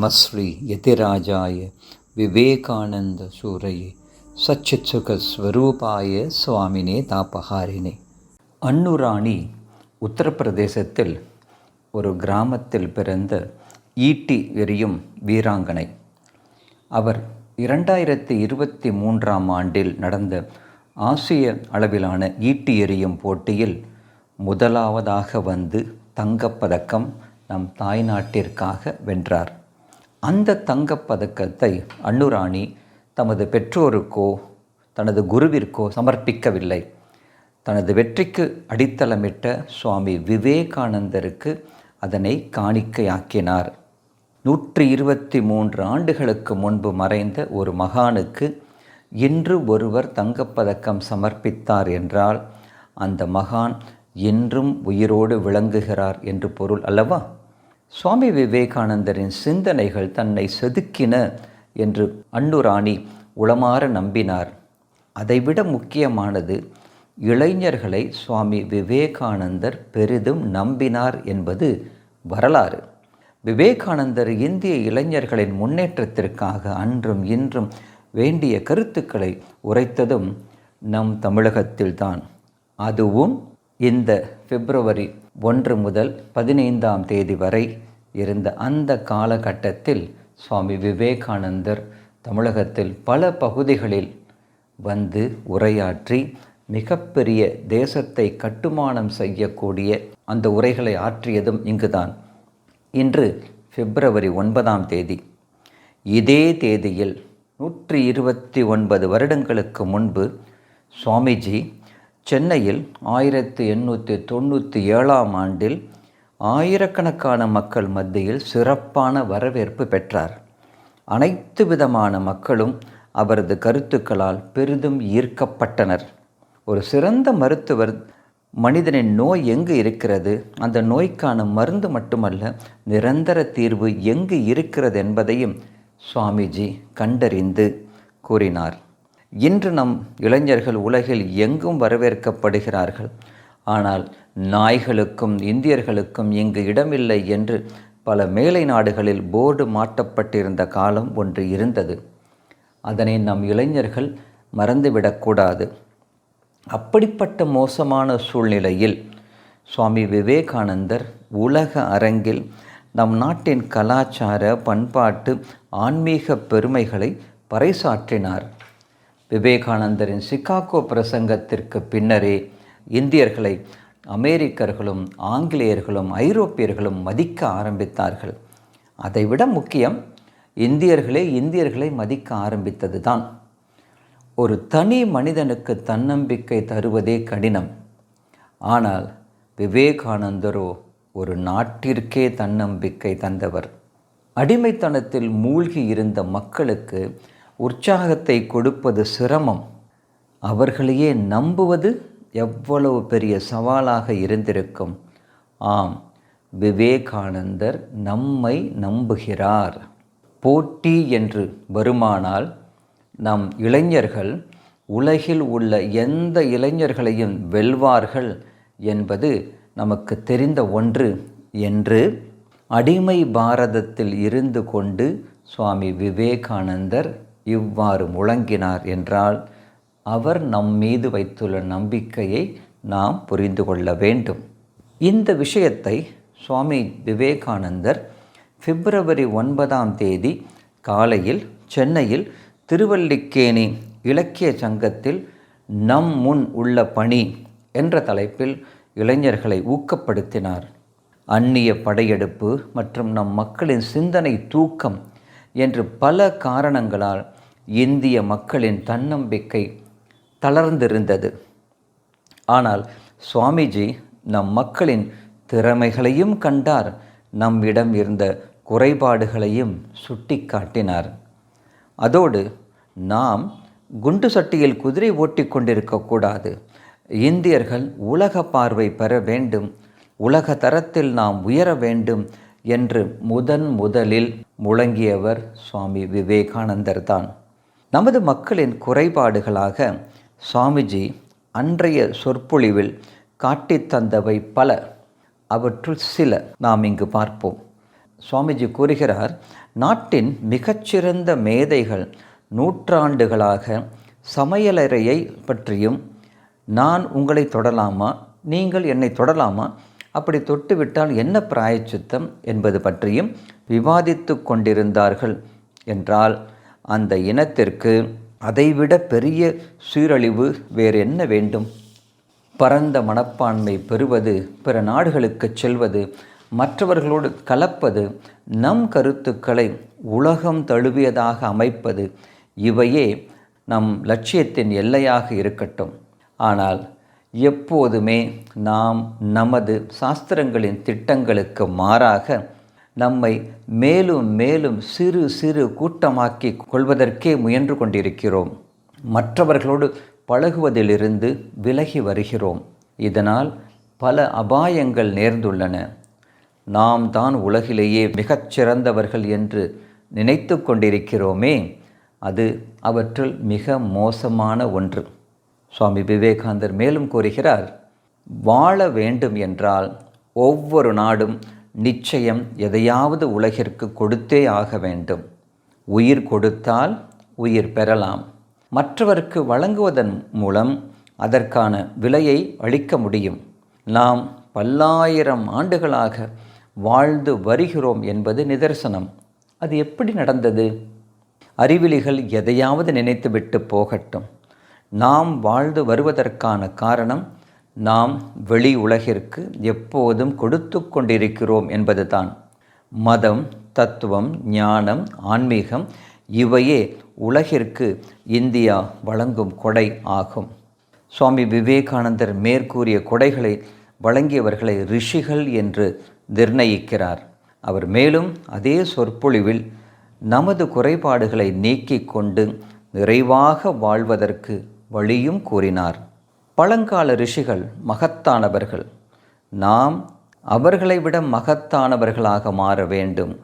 நமஸ்ரீ யதிராஜாய விவேகானந்த சூரையே சச்சித்சுக ஸ்வரூபாய சுவாமினே தாபஹாரினே அன்னுராணி உத்தரப்பிரதேசத்தில் ஒரு கிராமத்தில் பிறந்த ஈட்டி எரியும் வீராங்கனை. அவர் இரண்டாயிரத்தி இருபத்தி மூன்றாம் ஆண்டில் நடந்த ஆசிய அளவிலான ஈட்டி எறியும் போட்டியில் முதலாவதாக வந்து தங்கப்பதக்கம் நம் தாய்நாட்டிற்காக வென்றார். அந்த தங்கப்பதக்கத்தை அன்னுராணி தமது பெற்றோருக்கோ தனது குருவிற்கோ சமர்ப்பிக்கவில்லை. தனது வெற்றிக்கு அடித்தளமிட்ட சுவாமி விவேகானந்தருக்கு அதனை காணிக்கையாக்கினார். நூற்றி இருபத்தி மூன்று ஆண்டுகளுக்கு முன்பு மறைந்த ஒரு மகானுக்கு இன்று ஒருவர் தங்கப்பதக்கம் சமர்ப்பித்தார் என்றால் அந்த மகான் என்றும் உயிரோடு விளங்குகிறார் என்று பொருள் அல்லவா? சுவாமி விவேகானந்தரின் சிந்தனைகள் தன்னை செதுக்கின என்று அன்னுராணி உளமாற நம்பினார். அதைவிட முக்கியமானது இளைஞர்களை சுவாமி விவேகானந்தர் பெரிதும் நம்பினார் என்பது வரலாறு. விவேகானந்தர் இந்திய இளைஞர்களின் முன்னேற்றத்திற்காக அன்றும் இன்றும் வேண்டிய கருத்துக்களை உரைத்ததும் நம் தமிழகத்தில்தான். அதுவும் இந்த பிப்ரவரி ஒன்று முதல் பதினைந்தாம் தேதி வரை இருந்த அந்த காலகட்டத்தில் சுவாமி விவேகானந்தர் தமிழகத்தில் பல பகுதிகளில் வந்து உரையாற்றி மிகப்பெரிய தேசத்தை கட்டுமானம் செய்யக்கூடிய அந்த உரைகளை ஆற்றியதும் இங்குதான். இன்று பிப்ரவரி ஒன்பதாம் தேதி. இதே தேதியில் நூற்றி இருபத்தி ஒன்பது வருடங்களுக்கு முன்பு சுவாமிஜி சென்னையில் ஆயிரத்தி எண்ணூற்றி தொண்ணூற்றி ஏழாம் ஆண்டில் ஆயிரக்கணக்கான மக்கள் மத்தியில் சிறப்பான வரவேற்பு பெற்றார். அனைத்து விதமான மக்களும் அவரது கருத்துக்களால் பெரிதும் ஈர்க்கப்பட்டனர். ஒரு சிறந்த மருத்துவர் மனிதனின் நோய் எங்கு இருக்கிறது? அந்த நோய்க்கான மருந்து மட்டுமல்ல நிரந்தர தீர்வு எங்கு இருக்கிறது என்பதையும் சுவாமிஜி கண்டறிந்து கூறினார். இன்று நம் இளைஞர்கள் உலகில் எங்கும் வரவேற்கப்படுகிறார்கள். ஆனால் நாய்களுக்கும் இந்தியர்களுக்கும் இங்கு இடமில்லை என்று பல மேலை நாடுகளில் போர்டு மாட்டப்பட்டிருந்த காலம் ஒன்று இருந்தது. அதனை நம் இளைஞர்கள் மறந்துவிடக்கூடாது. அப்படிப்பட்ட மோசமான சூழ்நிலையில் சுவாமி விவேகானந்தர் உலக அரங்கில் நம் நாட்டின் கலாச்சார பண்பாட்டு ஆன்மீக பெருமைகளை பறைசாற்றினார். விவேகானந்தரின் சிகாகோ பிரசங்கத்திற்கு பின்னரே இந்தியர்களை அமெரிக்கர்களும் ஆங்கிலேயர்களும் ஐரோப்பியர்களும் மதிக்க ஆரம்பித்தார்கள். அதைவிட முக்கியம் இந்தியர்களே இந்தியர்களை மதிக்க ஆரம்பித்தது தான் ஒரு தனி மனிதனுக்கு தன்னம்பிக்கை தருவதே கடினம். ஆனால் விவேகானந்தரோ ஒரு நாட்டிற்கே தன்னம்பிக்கை தந்தவர். அடிமைத்தனத்தில் மூழ்கி இருந்த மக்களுக்கு உற்சாகத்தை கொடுப்பது சிரமம். அவர்களையே நம்புவது எவ்வளவு பெரிய சவாலாக இருந்திருக்கும். ஆம் விவேகானந்தர் நம்மை நம்புகிறார். போட்டி என்று வருமானால் நம் இளைஞர்கள் உலகில் உள்ள எந்த இளைஞர்களையும் வெல்வார்கள் என்பது நமக்கு தெரிந்த ஒன்று என்று அடிமை பாரதத்தில் இருந்து கொண்டு சுவாமி விவேகானந்தர் இவ்வாறு முழங்கினார் என்றால் அவர் நம் மீது வைத்துள்ள நம்பிக்கையை நாம் புரிந்து கொள்ள வேண்டும். இந்த விஷயத்தை சுவாமி விவேகானந்தர் பிப்ரவரி ஒன்பதாம் தேதி காலையில் சென்னையில் திருவல்லிக்கேணி இலக்கிய சங்கத்தில் நம் முன் உள்ள பணி என்ற தலைப்பில் இளைஞர்களை ஊக்கப்படுத்தினார். அந்நிய படையெடுப்பு மற்றும் நம் மக்களின் சிந்தனை தூக்கம் என்று பல காரணங்களால் இந்திய மக்களின் தன்னம்பிக்கை தளர்ந்திருந்தது. ஆனால் சுவாமிஜி நம் மக்களின் திறமைகளையும் கண்டார். நம்மிடம் இருந்த குறைபாடுகளையும் சுட்டி காட்டினார் அதோடு நாம் குண்டு சட்டியில் குதிரை ஓட்டி கொண்டிருக்கக்கூடாது இந்தியர்கள் உலக பார்வை பெற வேண்டும். உலக தரத்தில் நாம் உயர வேண்டும். என்று முதன் முதலில் முழங்கியவர் சுவாமி விவேகானந்தர் தான். நமது மக்களின் குறைபாடுகளாக சுவாமிஜி அன்றைய சொற்பொழிவில் காட்டித் தந்தவை பல அவற்றுள் சில நாம் இங்கு பார்ப்போம். சுவாமிஜி கூறுகிறார் நாட்டின் மிகச்சிறந்த மேதைகள் நூற்றாண்டுகளாக சமையலறையை பற்றியும் நான் உங்களை தொடலாமா? நீங்கள் என்னை தொடலாமா? அப்படி தொட்டுவிட்டால் என்ன பிராயச்சித்தம் என்பது பற்றியும் விவாதித்து கொண்டிருந்தார்கள். என்றால் அந்த இனத்திற்கு அதைவிட பெரிய சீரழிவு வேறு என்ன வேண்டும்? பரந்த மனப்பான்மை பெறுவது பிற நாடுகளுக்கு செல்வது மற்றவர்களோடு கலப்பது நம் கருத்துக்களை உலகம் தழுவியதாக அமைப்பது இவையே நம் லட்சியத்தின் எல்லையாக இருக்கட்டும். ஆனால் எப்போதுமே நாம் நமது சாஸ்திரங்களின் திட்டங்களுக்கு மாறாக நம்மை மேலும் மேலும் சிறு சிறு கூட்டமாக்கி கொள்வதற்கே முயன்று கொண்டிருக்கிறோம். மற்றவர்களோடு பழகுவதிலிருந்து விலகி வருகிறோம். இதனால் பல அபாயங்கள் நேர்ந்துள்ளன. நாம் தான் உலகிலேயே மிகச் சிறந்தவர்கள் என்று நினைத்து கொண்டிருக்கிறோமே அது அவற்றில் மிக மோசமான ஒன்று. சுவாமி விவேகானந்தர் மேலும் கூறுகிறார் வாழ வேண்டும் என்றால் ஒவ்வொரு நாடும் நிச்சயம் எதையாவது உலகிற்கு கொடுத்தே ஆக வேண்டும். உயிர் கொடுத்தால் உயிர் பெறலாம். மற்றவருக்கு வழங்குவதன் மூலம் அதற்கான விலையை அளிக்க முடியும். நாம் பல்லாயிரம் ஆண்டுகளாக வாழ்ந்து வருகிறோம் என்பது நிதர்சனம். அது எப்படி நடந்தது? அறிவிலிகள் எதையாவது நினைத்துவிட்டு போகட்டும். நாம் வாழ்ந்து வருவதற்கான காரணம் நாம் வெளி உலகிற்கு எப்போதும் கொடுத்து கொண்டிருக்கிறோம் என்பதுதான். மதம் தத்துவம் ஞானம் ஆன்மீகம் இவையே உலகிற்கு இந்தியா வழங்கும் கொடை ஆகும். சுவாமி விவேகானந்தர் மேற்கூறிய கொடைகளை வழங்கியவர்களை ரிஷிகள் என்று நிர்ணயிக்கிறார். அவர் மேலும் அதே சொற்பொழிவில் நமது குறைபாடுகளை நீக்கிக் கொண்டு நிறைவாக வாழ்வதற்கு வழியும் கூறினார். பழங்கால ரிஷிகள் மகத்தானவர்கள். நாம் அவர்களை விட மகத்தானவர்களாக மாற வேண்டும்.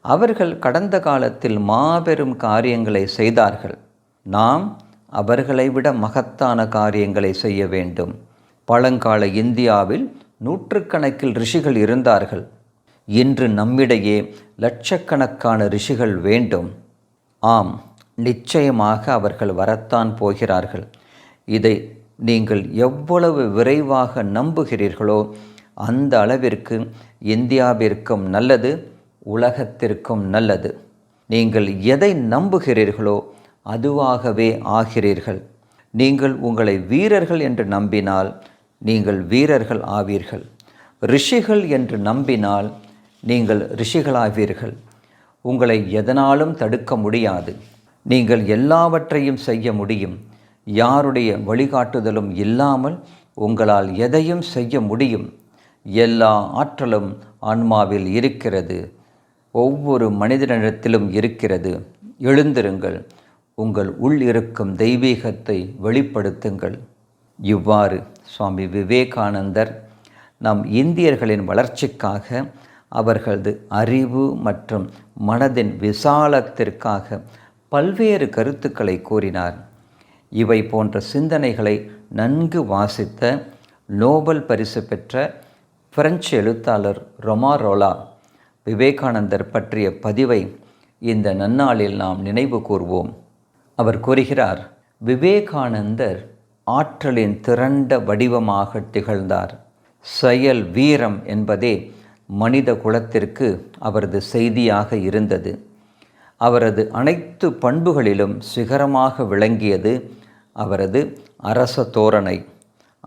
அவர்கள் கடந்த காலத்தில் மாபெரும் காரியங்களை செய்தார்கள். நாம் அவர்களை விட மகத்தான காரியங்களை செய்ய வேண்டும். பழங்கால இந்தியாவில் நூற்றுக்கணக்கில் ரிஷிகள் இருந்தார்கள். இன்று நம்மிடையே லட்சக்கணக்கான ரிஷிகள் வேண்டும். ஆம் நிச்சயமாக அவர்கள் வரத்தான் போகிறார்கள். இதை நீங்கள் எவ்வளவு விரைவாக நம்புகிறீர்களோ அந்த அளவிற்கு இந்தியாவிற்கும் நல்லது உலகத்திற்கும் நல்லது. நீங்கள் எதை நம்புகிறீர்களோ அதுவாகவே ஆகிறீர்கள். நீங்கள் உங்களை வீரர்கள் என்று நம்பினால் நீங்கள் வீரர்கள் ஆவீர்கள். ரிஷிகள் என்று நம்பினால் நீங்கள் ரிஷிகளாவீர்கள். உங்களை எதனாலும் தடுக்க முடியாது. நீங்கள் எல்லாவற்றையும் செய்ய முடியும். யாருடைய வழிகாட்டுதலும் இல்லாமல் உங்களால் எதையும் செய்ய முடியும். எல்லா ஆற்றலும் ஆன்மாவில் இருக்கிறது. ஒவ்வொரு மனிதனிடத்திலும் இருக்கிறது. எழுந்திருங்கள். உங்கள் உள் இருக்கும் தெய்வீகத்தை வெளிப்படுத்துங்கள். இவ்வாறு சுவாமி விவேகானந்தர் நம் இந்தியர்களின் வளர்ச்சிக்காக அவர்களது அறிவு மற்றும் மனதின் விசாலத்திற்காக பல்வேறு கருத்துக்களை கூறினார். இவை போன்ற சிந்தனைகளை நன்கு வாசித்த நோபல் பரிசு பெற்ற பிரெஞ்சு எழுத்தாளர் ரொமாரோலா விவேகானந்தர் பற்றிய பதிவை இந்த நன்னாளில் நாம் நினைவு கூர்வோம். அவர் கூறுகிறார் விவேகானந்தர் ஆற்றலின் திரண்ட வடிவமாக திகழ்ந்தார். செயல் வீரம் என்பதே மனித குலத்திற்கு அவரது செய்தியாக இருந்தது. அவரது அனைத்து பண்புகளிலும் சிகரமாக விளங்கியது அவரது அரச தோரணை.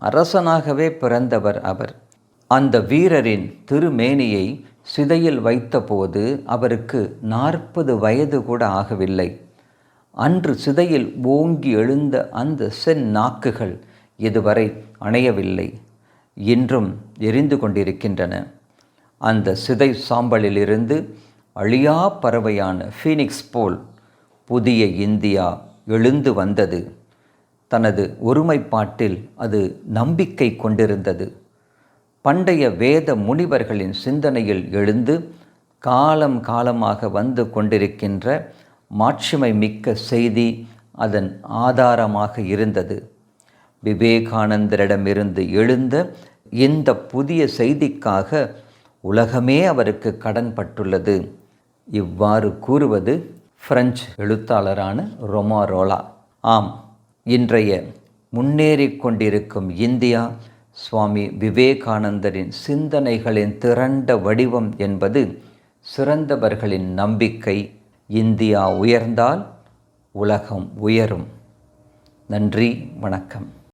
அரசனாகவே பிறந்தவர் அவர். அந்த வீரரின் திருமேனியை சிதையில் வைத்தபோது அவருக்கு நாற்பது வயது கூட ஆகவில்லை. அன்று சிதையில் ஓங்கி எழுந்த அந்த சென் நாக்குகள் இதுவரை அணையவில்லை. இன்றும் எரிந்து கொண்டிருக்கின்றன. அந்த சிதை சாம்பலிலிருந்து அழியா பறவையான ஃபீனிக்ஸ் போல் புதிய இந்தியா எழுந்து வந்தது. தனது ஒருமைப்பாட்டில் அது நம்பிக்கை கொண்டிருந்தது. பண்டைய வேத முனிவர்களின் சிந்தனையில் எழுந்து காலம் காலமாக வந்து கொண்டிருக்கின்ற மாட்சிமை மிக்க செய்தி அதன் ஆதாரமாக இருந்தது. விவேகானந்தரிடமிருந்து எழுந்த இந்த புதிய செய்திக்காக உலகமே அவருக்கு கடன்பட்டுள்ளது. இவ்வாறு கூறுவது பிரெஞ்சு எழுத்தாளரான ரொமாரோலா ஆம் இன்றைய முன்னேறிக் கொண்டிருக்கும் இந்தியா சுவாமி விவேகானந்தரின் சிந்தனைகளின் திரண்ட வடிவம் என்பது சிறந்தவர்களின் நம்பிக்கை. இந்தியா உயர்ந்தால் உலகம் உயரும். நன்றி வணக்கம்.